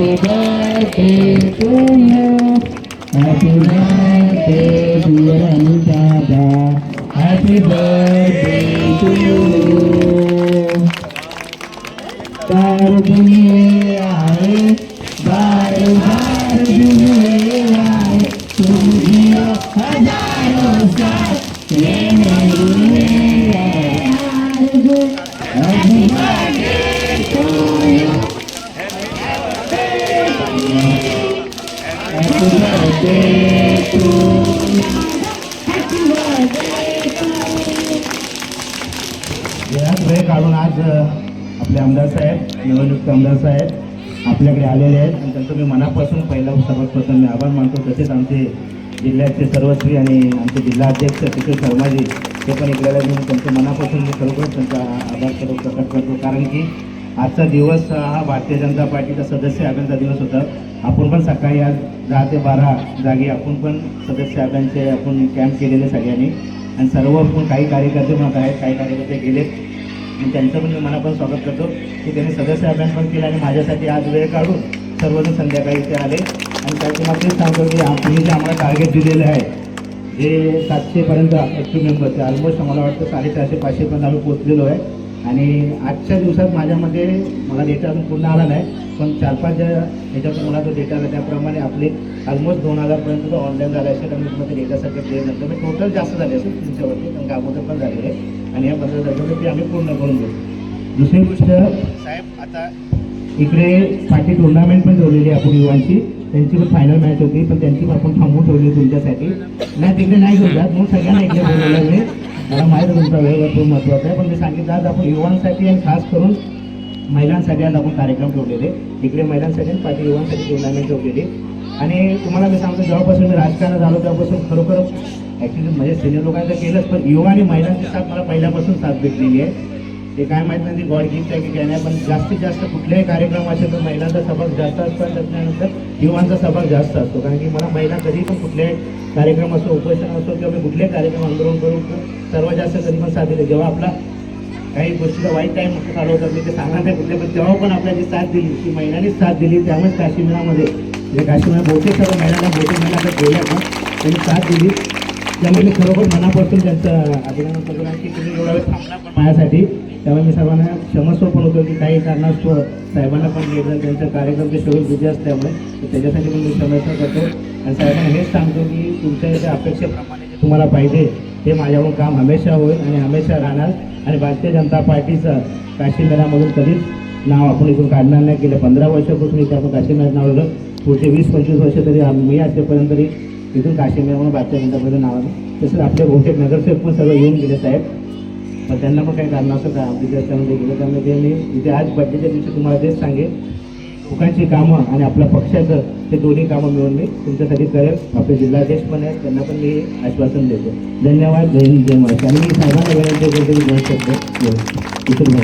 Happy birthday to you. Happy birthday dear Anushada. Happy birthday to you. बार दुनिये आए बार बार दुनिये आए तुम जियो हजारों साल ये मेरी आरज़ू Happy birthday Birthday to you. Happy birthday to you. वेळात वेळ काढून आज आपले आमदार साहेब नवनियुक्त आमदार साहेब आपल्याकडे आलेले आहेत आणि त्यांचं मी मनापासून पहिला सर्वात प्रथम मी आभार मानतो तसेच आमचे जिल्ह्याचे सर्वश्री आणि आमचे जिल्हाध्यक्ष किशोर शर्माजी ते पण इकडे घेऊन त्यांच्या मनापासून मी खरोखर त्यांचा आभार सर्व प्रकट करतो कारण की आजचा दिवस हा भारतीय जनता पार्टीचा सदस्य अभियानचा दिवस होता. आपण पण सकाळी आज दहा ते बारा जागी आपण पण सदस्य अभियानचे आपण कॅम्प केलेले सगळ्यांनी. आणि सर्व पण काही कार्यकर्ते पण आहेत काही कार्यकर्ते गेलेत. आणि त्यांचं पण मी मनापासून स्वागत करतो की त्यांनी सदस्य अभियान पण केलं आणि माझ्यासाठी आज वेळ काढून सर्वजण संध्याकाळी इथे आले. आणि त्या तेच सांगतो की तुम्ही जे आम्हाला टार्गेट दिलेलं आहे जे सातशेपर्यंत ॲक्टिव्ह मेंबर ते ऑलमोस्ट आम्हाला वाटतं साडेचारशे पाचशेपर्यंत आम्ही पोचलेलो आहे. आणि आजच्या दिवसात माझ्यामध्ये मला डेटा अजून पूर्ण आला नाही पण चार पाच ज्या ह्याच्यातून मला जो डेटा आला त्याप्रमाणे आपले ऑलमोस्ट दोन हजारपर्यंत तो ऑनलाईन झाला असेल आणि तुम्हाला डेटासाठी क्लिअर नंतर मी टोटल जास्त झाले असेल तुमच्यावरती कारण का अगोदर पण झालेले आहे आणि या पंधरा तारखेला ते आम्ही पूर्ण करून देऊ. दुसरी गोष्ट साहेब आता इकडे पाठी टुर्नामेंट पण ठेवलेली आहे आपण युवांची. त्यांची पण फायनल मॅच होती पण त्यांची पण आपण थांबवून ठेवली तुमच्यासाठी. नाही तिकडे नाही घेऊन म्हणून सगळ्यांना इकडे बोलवलं मला माहीत तुमचा वेळ भरपूर महत्त्वाचा आहे. पण मी सांगितलं आज आपण युवांसाठी आणि खास करून महिलांसाठी आज आपण कार्यक्रम ठेवलेले. इकडे महिलांसाठी आणि पाठी युवांसाठी टुर्नामेंट ठेवलेली. आणि तुम्हाला मी सांगतो जेव्हापासून मी राजकारणात झालो तेव्हापासून खरोखर ॲक्च्युली म्हणजे सिनियर लोकांचं केलंच पण युवा आणि महिलांची साथ मला पहिल्यापासून साथ भेटलेली आहे. ते काय माहीत नाही गॉड गिफ्ट आहे की काय नाही पण जास्तीत जास्त कुठल्याही कार्यक्रम असेल तर महिलांचा सहभाग जास्त असतो आणि त्याच्यानंतर युवांचा सहभाग जास्त असतो. कारण की मला महिला कधी पण कुठल्याही कार्यक्रम असो उपोषण असो किंवा मी कुठल्याही कार्यक्रम आंदोलन करू सर्वात जास्त जन्म पण साथ दिली. जेव्हा आपला काही गोष्टीचा वाईट टाईम चालू होता मी ते सांगणार नाही कुठले पण तेव्हा पण आपल्याला जी साथ दिली ती महिलांनीच साथ दिली त्यामुळेच काश्मीरामध्ये म्हणजे काश्मीर बहुतेक सर्व महिलांना बहुतेक महिला गेल्या पण त्यांनी साथ दिली. त्यामुळे मी खरोखर मनापासून त्यांचं अभिनंदन करतो की तुम्ही एवढा वेळ थांबला पण माझ्यासाठी. त्यामुळे मी सर्वांना क्षमस्व पण होतो की काही कारणास्तव साहेबांना पण घेतलं त्यांचा कार्यक्रम ते शेवट बिझी असल्यामुळे त्याच्यासाठी पण मी क्षमस्व करतो. आणि साहेबांना हेच सांगतो की तुमच्या याच्या अपेक्षेप्रमाणे जे तुम्हाला पाहिजे हे माझ्याकडून काम हमेशा होईल आणि हमेशा राहणार. आणि भारतीय जनता पार्टीचं काश्मीरामधून कधीच नाव आपण इथून काढणार नाही. गेल्या पंधरा वर्षापासून इथे आपण काश्मीर नाव होतं पुढचे वीस पंचवीस वर्ष तरी मी असेपर्यंत तरी इथून काश्मीर म्हणून भारतीय जनता पार्टीचं नाव आलं. तसंच आपले बहुतेक नगरसेवक पण सगळं येऊन गेले साहेब. पण त्यांना पण काही कारण असं का आमच्या गेलं त्यामुळे ते मी इथे आज बड्डेच्या दिवशी तुम्हाला तेच सांगेन. लोकांची कामं आणि आपल्या पक्षाचं ते दोन्ही कामं मिळून मी तुमच्यासाठी करेल. आपले जिल्हाध्यक्ष पण आहेत त्यांना पण मी आश्वासन देतो. धन्यवाद. जय हिंद जय महाराष्ट्र. आणि मी साहेबांना विनंती करतो दोन शब्द इथून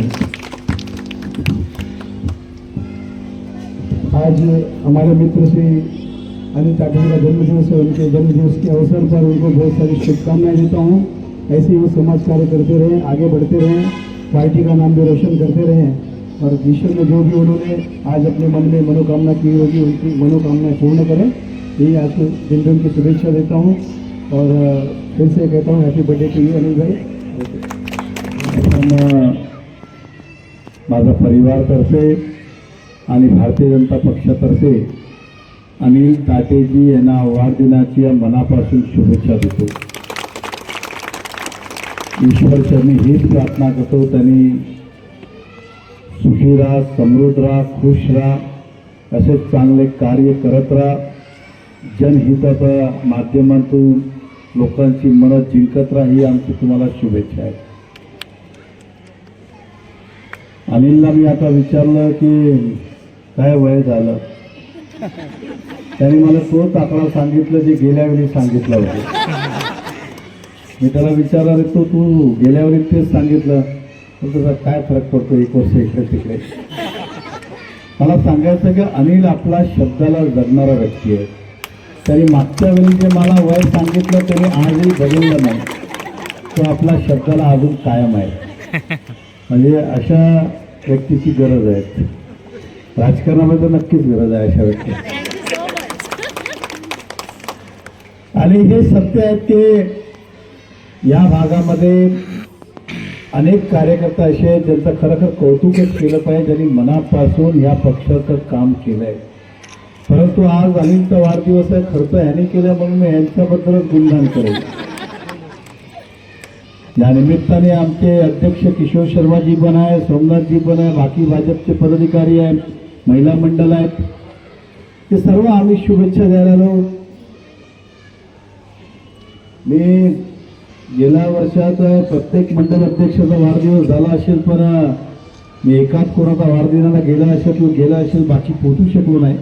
आज हमारे मित्र श्री अनिल चाटर्जी का जन्मदिवस है उनके जन्मदिवस के अवसर पर उनको बहुत सारी शुभकामनाएं देता हूँ। ऐसे ही वो समाज कार्य करते रहें आगे बढ़ते रहें पार्टी का नाम भी रोशन करते रहें। और ईश्वर ने जो भी उन्होंने आज अपने मन में मनोकामना की होगी उनकी मनोकामनाएं पूर्ण करें। यही आज के दिन दिन की शुभेच्छा देता हूँ और फिर से कहता हूँ happy birthday to you Anil भाई। माझा परिवारतर्फे आणि भारतीय जनता पक्षातर्फे अनिल ताटेजी यांना वाढदिनाची मनापासून शुभेच्छा देतो. ईश्वर चरणी हीच प्रार्थना करतो. त्यांनी सुखी राहा समृद्ध राहा खुश राहा असेच चांगले कार्य करत राहा. जनहिताच्या माध्यमातून लोकांची मनं जिंकत राहा ही आमची तुम्हाला शुभेच्छा आहे. अनिलला मी आता विचारलं की काय वय झालं? त्याने मला तोच आकडा सांगितलं जे गेल्या वेळी सांगितलं होतं. मी त्याला विचारलं तो तू गेल्या वेळी तेच सांगितलं. तुझा काय फरक पडतो एक वर्ष इकडे तिकडे? मला सांगायचं की अनिल आपला शब्दाला जगणारा व्यक्ती आहे. तरी मागच्या वेळी जे मला वय सांगितलं तरी आजही बदललं नाही. तो आपला शब्दाला अजून कायम आहे. म्हणजे अशा व्यक्तीची गरज आहे. राजकारणामध्ये नक्कीच गरज आहे अशा व्यक्ती. आणि हे सत्य आहे की या भागामध्ये अनेक कार्यकर्ते असे आहेत ज्यांचं खरोखर कौतुकच केलं पाहिजे ज्यांनी मनापासून या पक्षाचं काम केलं आहे परंतु आज अनिलचा वाढदिवस आहे खर्च ह्याने केला म्हणून मी यांच्याबद्दलच गुणगान करेन. या निमित्ताने आमचे अध्यक्ष किशोर शर्माजी पण आहे सोमनाथजी पण आहे बाकी भाजपचे पदाधिकारी आहेत महिला मंडळ आहेत. ते सर्व आम्ही शुभेच्छा द्यायला आलो. मी गेल्या वर्षात प्रत्येक मंडळ अध्यक्षाचा वाढदिवस झाला असेल पण मी एकाच कोणाचा वाढदिवसाला गेला असेल गेला असेल बाकी पोचू शकलो नाही.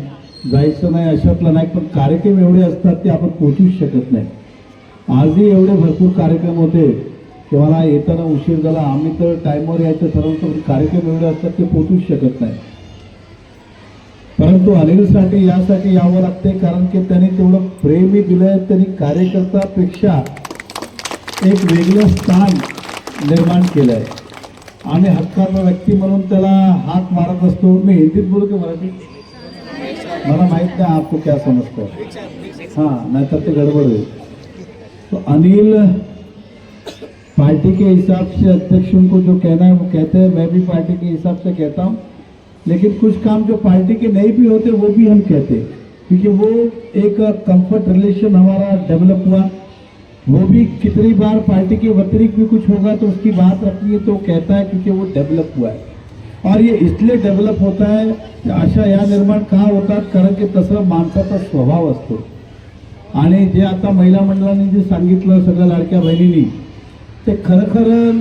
जायचं नाही अशातलं नाही पण कार्यक्रम एवढे असतात ते आपण पोचूच शकत नाही. आजही एवढे भरपूर कार्यक्रम होते की मला येताना उशीर झाला. आम्ही तर टाईमवर यायचं ठरवतो पण कार्यक्रम एवढे असतात ते पोचूच शकत नाही. परंतु अनिलसाठी यासाठी यावं लागते कारण की त्यांनी तेवढं प्रेमही दिलं आहे त्यांनी कार्यकर्त्यापेक्षा एक वेगळं स्थान निर्माण केलं आहे आम्ही हक्काचा व्यक्ती म्हणून हाक मारत मी हिंदीत बोलू की मराठीत? मला माहित नाही आपको क्या समजतं हाँ. नाहीतर ते गडबड होईल. तो अनिल पार्टी के हिसाब से अध्यक्ष उनको जो कहना है, वो कहते हैं. मैं भी पार्टी के हिसाब से कहता हूँ. लेकिन कुछ काम जो पार्टी के नहीं भी होते, वो भी हम कहते क्योंकि वो एक कंफर्ट रिलेशन हमारा डेवलप हुआ. वो भी कितनी बार पार्टी के व्यतिरिक्त भी कुछ होगा तो उसकी बात रखनी है तो कहता है क्योंकि वो डेवलप हुआ है। और ये इसलिए डेव्हलप होत आहे अशा या निर्माण का होतात कारण की तसं माणसाचा स्वभाव असतो। आणि जे आता महिला मंडळाने जे सांगितलं सगळ्या लाडक्या बहिणींनी ते खरं खरं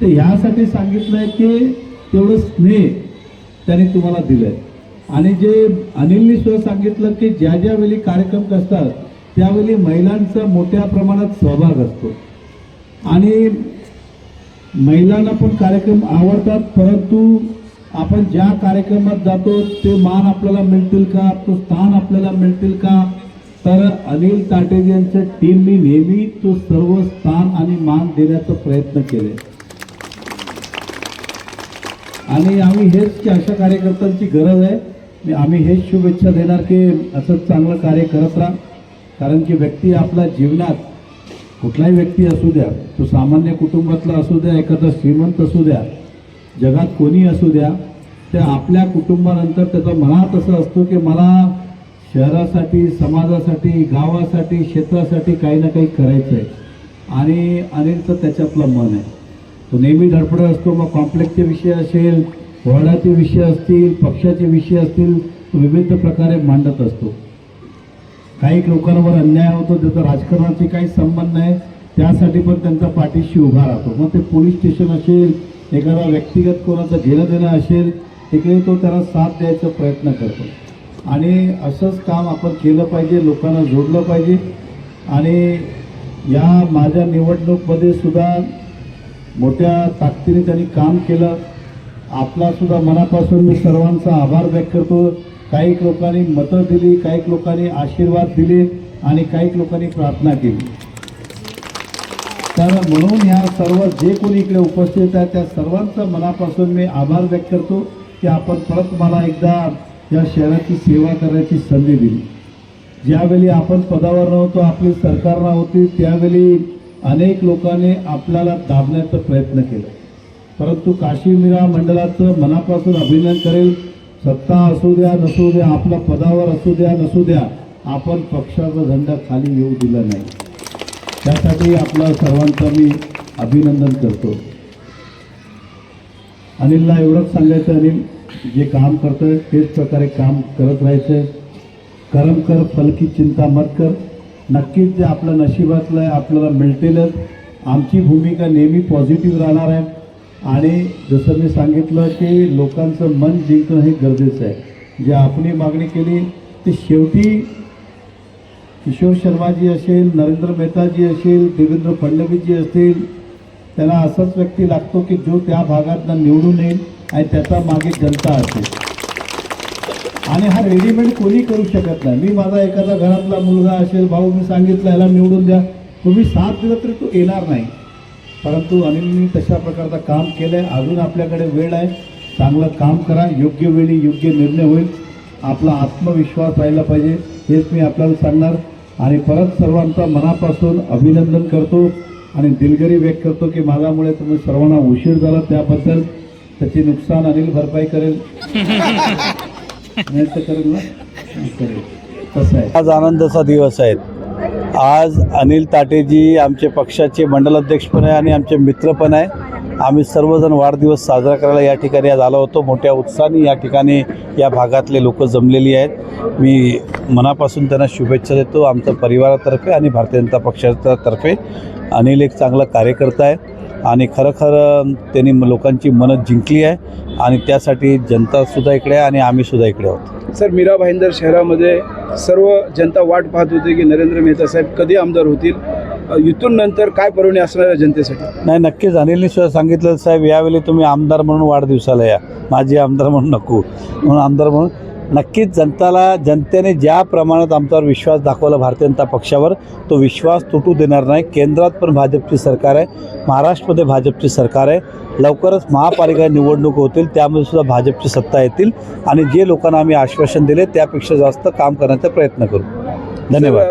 ते ह्यासाठी सांगितलं आहे की तेवढं स्नेह त्याने तुम्हाला दिलं आहे आणि जे अनिलनी सुद्धा सांगितलं की ज्या ज्या वेळी कार्यक्रम असतात त्यावेळी महिलांचा मोठ्या प्रमाणात सहभाग असतो. आणि महिलांना पण कार्यक्रम आवडतात परंतु आपण ज्या कार्यक्रमात जातो ते मान आपल्याला मिळतील का? तो स्थान आपल्याला मिळतील का? तर अनिल ताटेजी यांच्या टीमनी नेहमी तो सर्व स्थान आणि मान देण्याचा प्रयत्न केले. आणि आम्ही हेच की अशा कार्यकर्त्यांची गरज आहे. आम्ही हेच शुभेच्छा देणार की असंच चांगलं कार्य करत राहा. कारण की व्यक्ती आपल्या जीवनात कुठलाही व्यक्ती असू द्या तो सामान्य कुटुंबातला असू द्या एखादा श्रीमंत असू द्या जगात कोणी असू द्या त्या आपल्या कुटुंबानंतर त्याचा मनात असं असतो की मला शहरासाठी समाजासाठी गावासाठी क्षेत्रासाठी काही ना काही करायचं आहे आणि अनिलचं त्याच्यातलं मन आहे. तो नेहमी धडपडत असतो मग कॉम्प्लेक्सचे विषय असेल वॉर्डाचे विषय असतील पक्षाचे विषय असतील तो विविध प्रकारे मांडत असतो. काही लोकांवर अन्याय होतो त्याचा राजकारणाशी काही संबंध नाही त्यासाठी पण त्यांचा पाठीशी उभा राहतो. मग ते पोलीस स्टेशन असेल एखादा व्यक्तिगत कोणाचं घेणं देणं असेल तिकडे तो त्याला साथ द्यायचा प्रयत्न करतो. आणि असंच काम आपण केलं पाहिजे लोकांना जोडलं पाहिजे. आणि या माझ्या निवडणूकमध्ये सुद्धा मोठ्या ताकदीने त्यांनी काम केलं. आपलासुद्धा मनापासून मी सर्वांचा आभार व्यक्त करतो. काही लोकांनी मतं दिली काही लोकांनी आशीर्वाद दिले आणि काही लोकांनी प्रार्थना केली. तर म्हणून ह्या सर्व जे कोणी इकडे उपस्थित आहे त्या सर्वांचा मनापासून मी आभार व्यक्त करतो की आपण परत मला एकदा या शहराची सेवा करण्याची संधी दिली. ज्यावेळी आपण पदावर नव्हतो आपली सरकार नव्हती त्यावेळी अनेक लोकांनी आपल्याला दाबण्याचा प्रयत्न केला. परंतु काशीमीरा मंडळाचं मनापासून अभिनंदन करेल. सत्ता असू द्या नसू द्या आपल्या पदावर असू द्या नसू द्या आपण पक्षाचा झेंडा खाली येऊ दिला नाही. त्यासाठी आपला सर्वांचं मी अभिनंदन करतो. अनिलला एवढंच सांगायचं अनिल जे काम करतोय तेच प्रकारे काम करत राहायचं करम कर फलकी चिंता मत कर. नक्कीच जे आपलं नशिबातलं आहे आपल्याला मिळतीलच. आमची भूमिका नेहमी पॉझिटिव्ह राहणार आहे. आणि जसं मी सांगितलं की लोकांचं मन जिंकणं हे गरजेचं आहे. जे आपली मागणी केली ते शेवटी किशोर शर्माजी असेल नरेंद्र मेहताजी असेल देवेंद्र फडणवीसजी असतील त्याला असाच व्यक्ती लागतो की जो त्या भागातनं निवडून येईल आणि त्याचा मागे जनता असेल. आणि हा रेडीमेड कोणी करू शकत नाही. मी माझा एखादा घरातला मुलगा असेल भाऊ मी सांगितलं याला निवडून द्या. तुम्ही साथ दिलं तरी तो येणार नाही. परंतु अनिलनी तशा प्रकारचं काम केलं आहे अजून आपल्याकडे वेळ आहे. चांगलं काम करा. योग्य वेळी योग्य निर्णय होईल. आपला आत्मविश्वास राहिला पाहिजे. हेच मी आपल्याला सांगणार. आणि परत सर्वांचा मनापासून अभिनंदन करतो आणि दिलगिरी व्यक्त करतो की माझ्यामुळे तुम्ही सर्वांना उशीर झाला त्याबद्दल. त्याची नुकसान अनिल भरपाई करेल. नाही तर करेल ना? करेल. तसं आहे? आज आनंदाचा दिवस आहे. आज अनिल ताटेजी आमचे पक्षाचे मंडलाध्यक्ष पण आहे आणि आमचे मित्र पण आहे. आम्ही सर्वजण वाढदिवस साजरा करायला या ठिकाणी आज आलो होतो. मोठ्या उत्साहाने या ठिकाणी या भागातले लोक जमलेली आहेत. मी मनापासून त्यांना शुभेच्छा देतो. आमच्या परिवारातर्फे आणि भारतीय जनता पक्षातर्फे अनिल एक चांगला कार्यकर्ता आहे. आणि खरं त्यांनी लोकांची मनं जिंकली आहे आणि त्यासाठी जनतासुद्धा इकडे आहे आणि आम्हीसुद्धा इकडे आहोत. सर मीरा भाईंदर शहरामध्ये सर्व जनता वाट पाहत होती की नरेंद्र मेहता साहेब कधी आमदार होतील? इथून नंतर काय पर्वणी असणार आहे जनतेसाठी? नाही नक्कीच अनिलने सुद्धा सांगितलं साहेब यावेळी तुम्ही आमदार म्हणून वाढदिवसाला या. माझी आमदार म्हणून नको. म्हणून आमदार म्हणून नक्कीच जनताला जनतेने ज्या प्रमाणात आमच्यावर विश्वास दाखवला भारतीय जनता पक्षावर तो विश्वास तुटू देणार नाही. केंद्रात पण भाजपची सरकार आहे महाराष्ट्रमध्ये भाजपची सरकार आहे. लवकरच महापालिका निवडणूक होतील त्यामध्ये सुद्धा भाजपची सत्ता येतील. आणि जे लोकांना आम्ही आश्वासन दिले त्यापेक्षा जास्त काम करण्याचा प्रयत्न करू. धन्यवाद.